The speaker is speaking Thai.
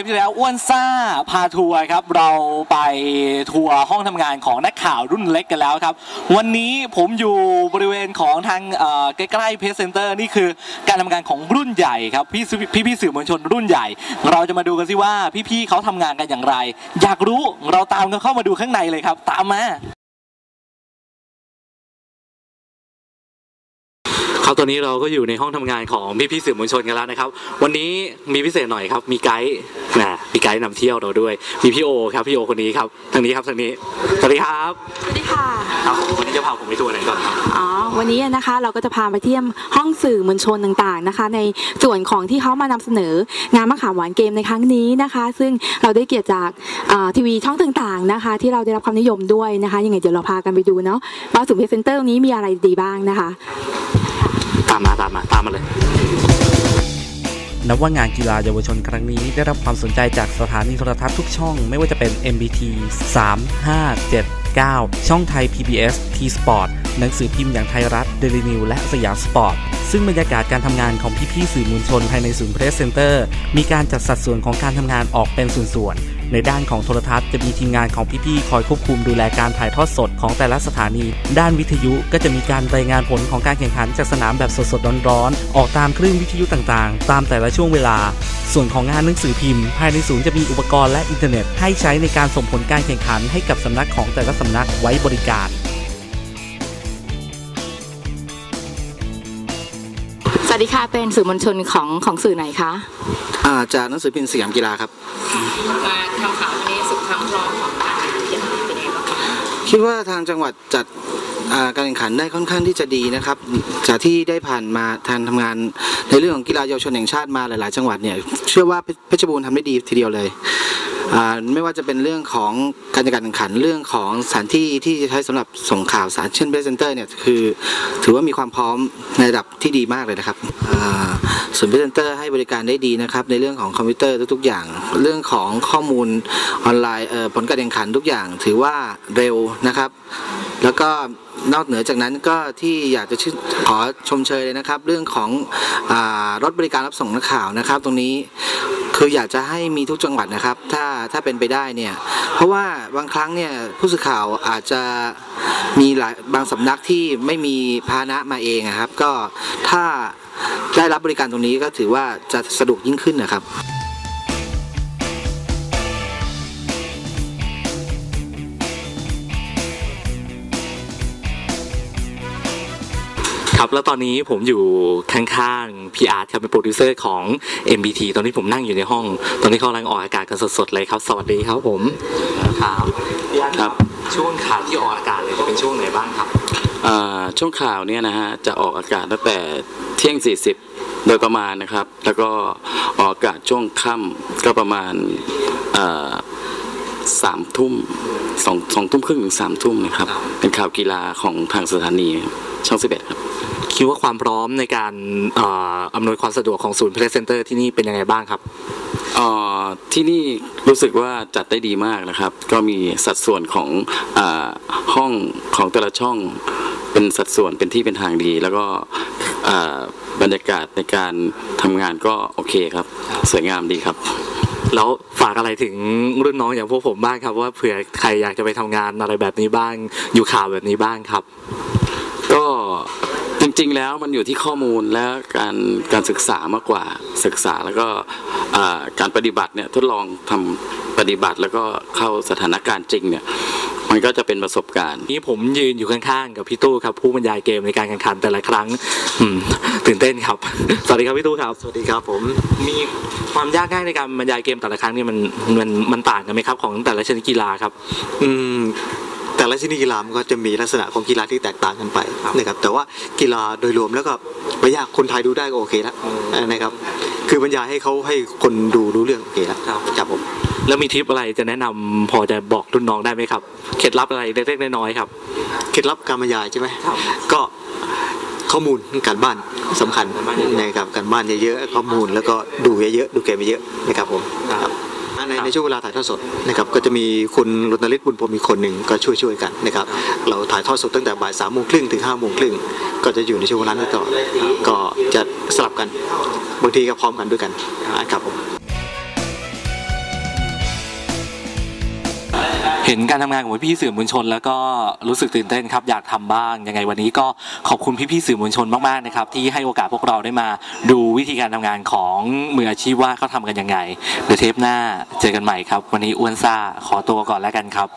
ปที่แล้วอ้วนซ่าพาทัวร์ครับ เราไปทัวร์ห้องทำงานของนักข่าวรุ่นเล็กกันแล้วครับ วันนี้ผมอยู่บริเวณของทางใกล้ๆเพจเซ็นเตอร์นี่คือการทำงานของรุ่นใหญ่ครับ พี่พี่สื่อมวลชนรุ่นใหญ่ เราจะมาดูกันสิว่าพี่ๆเขาทำงานกันอย่างไร อยากรู้เราตามกันเข้ามาดูข้างในเลยครับ ตามมา ครับตอนนี้เราก็อยู่ในห้องทำงานของพี่พี่ๆสื่อมวลชนกันแล้วนะครับ วันนี้มีพิเศษหน่อยครับ มีไกด์นะมีไกด์นำเที่ยวเราด้วย มีพี่โอครับพี่โอคนนี้ครับทางนี้ครับทางนี้สวัสดีครับสวัสดีค่ะครับวันนี้จะพาผมไปทัวร์ไหนก่อนครับอ๋อวันนี้นะคะเราก็จะพาไปเที่ยมห้องสื่อมวลชนต่างๆนะคะ ในส่วนของที่เขามานำเสนองานมะขามหวานเกมในครั้งนี้นะคะ ซึ่งเราได้เกียรติจากอ่าทีวีช่องต่างๆนะคะ ที่เราได้รับความนิยมด้วยนะคะยังไงเดี๋ยวเราพากันไปดูเนาะว่าศูนย์เพจเซ็นเตอร์ตรงนี้มีอะไรดีบ้างนะคะตามมาตามมาตามมาเลยนับว่างานกีฬาเยาวชนครั้งนี้ได้รับความสนใจจากสถานีโทรทัศน์ทุกช่องไม่ว่าจะเป็น MBT 3 5 7 9 ช่องไทย PBS T Sport หนังสือพิมพ์อย่างไทยรัฐ Daily New และสยามสปอร์ต ซึ่งบรรยากาศการทำงานของพี่ๆสื่อมวลชนภายในศูนย์เพรสเซ็นเตอร์ มีการจัดสัดส่วนของการทำงานออกเป็นส่วนๆ ในด้านของโทรทัศน์จะมีทีมงานของพี่ๆคอยควบคุมดูแลการถ่ายทอดสดของแต่ละสถานี ด้านวิทยุก็จะมีการรายงานผลของการแข่งขันจากสนามแบบสดๆร้อนๆ ออกตามคลื่นวิทยุต่างๆ ตามแต่ละช่วงเวลา ส่วนของงานหนังสือพิมพ์ ภายในศูนย์จะมีอุปกรณ์และอินเทอร์เน็ตให้ใช้ในการส่งผลการแข่งขันให้กับสำนักของแต่ละสำนักไว้บริการสวัสดีค่ะเป็นสื่อมวลชนของของสื่อไหนคะ อ่าจากหนังสือพิมพ์สยามกีฬาครับ มาทำข่าววันนี้สุดครั้งรองของการเขียนเป็นไงบ้างคิดว่าทางจังหวัดจัดการแข่งขันได้ค่อนข้างที่จะดีนะครับ จากที่ได้ผ่านมาทางทำงานในเรื่องของกีฬาเยาวชนแห่งชาติมาหลาย ๆ จังหวัดเนี่ยเชื่อว่าเพชรบูรณ์ทำได้ดีทีเดียวเลย ไม่ว่าจะเป็นเรื่องของการจัดการแข่งขันเรื่องของสถานที่ที่จะใช้สำหรับส่งข่าวสารเช่นเพรสเซนเตอร์เนี่ยคือถือว่ามีความพร้อมในระดับที่ดีมากเลยนะครับอ่าศูนย์เพรสเซนเตอร์ให้บริการได้ดีนะครับในเรื่องของคอมพิวเตอร์ทุก ๆ อย่าง เรื่องของข้อมูลออนไลน์ผลการแข่งขันทุกอย่าง ถือว่าเร็วนะครับ แล้วก็นอกเหนือจากนั้นก็ที่อยากจะขอชมเชยเลยนะครับ เรื่องของอรถบริการรับส่งนักข่าวนะครับ ตรงนี้ คืออยากจะให้มีทุกจังหวัดนะครับ ถ้าถ้าเป็นไปได้เนี่ย เพราะว่าบางครั้งเนี่ยผู้สื่อข่าวอาจจะมีหลายบางสำนักที่ไม่มีพาหนะมาเองนะครับ ก็ถ้าได้รับบริการตรงนี้ก็ถือว่าจะสะดวกยิ่งขึ้นนะครับ ครับแล้วตอนนี้ผมอยู่ข้างๆพี่อาร์ตครับเป็นโปรดิวเซอร์ของ MBT ตอนนี้ผมนั่งอยู่ในห้อง ตอนนี้เขากำลังออกอากาศกันสดๆเลยครับ สวัสดีครับผมครับพี่อาร์ตครับช่วงข่าวที่ออกอากาศเลยจะเป็นช่วงไหนบ้างครับอ่าช่วงข่าวเนี่ยนะฮะจะออกอากาศตั้งแต่เที่ยง 40 โดยประมาณนะครับ แล้วก็ออกอากาศช่วงค่ำก็ประมาณอ่าสามทุ่มสองสองทุ่มครึ่งถึงสามทุ่มนะครับ เป็นข่าวกีฬาของทางสถานีช่อง11ครับ คิดว่าความพร้อมในการเอ่ออำนวยความสะดวกของศูนย์เพลสเซนเตอร์ที่นี่เป็นยังไงบ้างครับเอ่อที่นี่รู้สึกว่าจัดได้ดีมากนะครับ ก็มีสัดส่วนของอาห้องของแต่ละช่องเป็นสัดส่วนเป็นที่เป็นทางดี แล้วก็อ่าบรรยากาศในการทำงานก็โอเคครับ สวยงามดีครับแล้วฝากอะไรถึงรุ่นน้องอย่างพวกผมบ้างครับ ว่าเผื่อใครอยากจะไปทำงานอะไรแบบนี้บ้าง อยู่ข่าวแบบนี้บ้างครับ ก็ จริงๆแล้วมันอยู่ที่ข้อมูลและการการศึกษามากกว่าศึกษาแล้วก็อ่าการปฏิบัติเนี่ยทดลองทำปฏิบัติแล้วก็เข้าสถานการณ์จริงเนี่ยมันก็จะเป็นประสบการณ์นี่ผมยืนอยู่ข้างๆกับพี่ตู้ครับ ผู้บรรยายเกมในการแข่งขันแต่ละครั้งอืมตื่นเต้นครับ สวัสดีครับพี่ตู้ครับ สวัสดีครับ ผมมีความยากง่ายในการบรรยายเกมแต่ละครั้งนี่มันมันมันต่างกันไหมครับ ของแต่ละชนิดกีฬาครับ อืม แต่ละชนิดกีฬามันก็จะมีลักษณะของกีฬาที่แตกต่างกันไปนะครับแต่ว่ากีฬาโดยรวมแล้วก็ไม่ยากคนไทยดูได้ก็โอเคแล้วนะครับคือบรรยายให้เขาให้คนดูรู้เรื่องโอเคแล้วครับผมแล้วมีทิปอะไรจะแนะนำพอจะบอกรุ่นน้องได้ไหมครับเคล็ดลับอะไรเล็กๆน้อยๆครับเคล็ดลับการบรรยายใช่ไหมก็ข้อมูลการบ้านสำคัญนะครับการบ้านเยอะๆข้อมูลแล้วก็ดูเยอะๆดูเกมเยอะๆนะครับผมครับ ในในช่วงเวลาถ่ายทอดสดนะครับก็จะมีคุณรณฤทธิ์บุญพรมอีกคนหนึ่งก็ช่วยช่วยๆกันนะครับเราถ่ายทอดสดตั้งแต่บ่ายสามโมงครึ่งถึงห้าโมงครึ่งก็จะอยู่ในช่วงเวลานั้นตลอดก็จะสลับกันบางทีก็พร้อมกันด้วยกันนะครับผม เห็นการทำงานของพี่ๆสื่อมวลชน แล้วก็รู้สึกตื่นเต้นครับอยากทำบ้างยังไงวันนี้ก็ขอบคุณพี่ๆสื่อมวลชนมากๆนะครับที่ให้โอกาสพวกเราได้มาดูวิธีการทำงานของมืออาชีพว่าเขาทำกันยังไงเดี๋ยวเทปหน้าเจอกันใหม่ครับ วันนี้อ้วนซ่าขอตัวก่อนแล้วกันครับ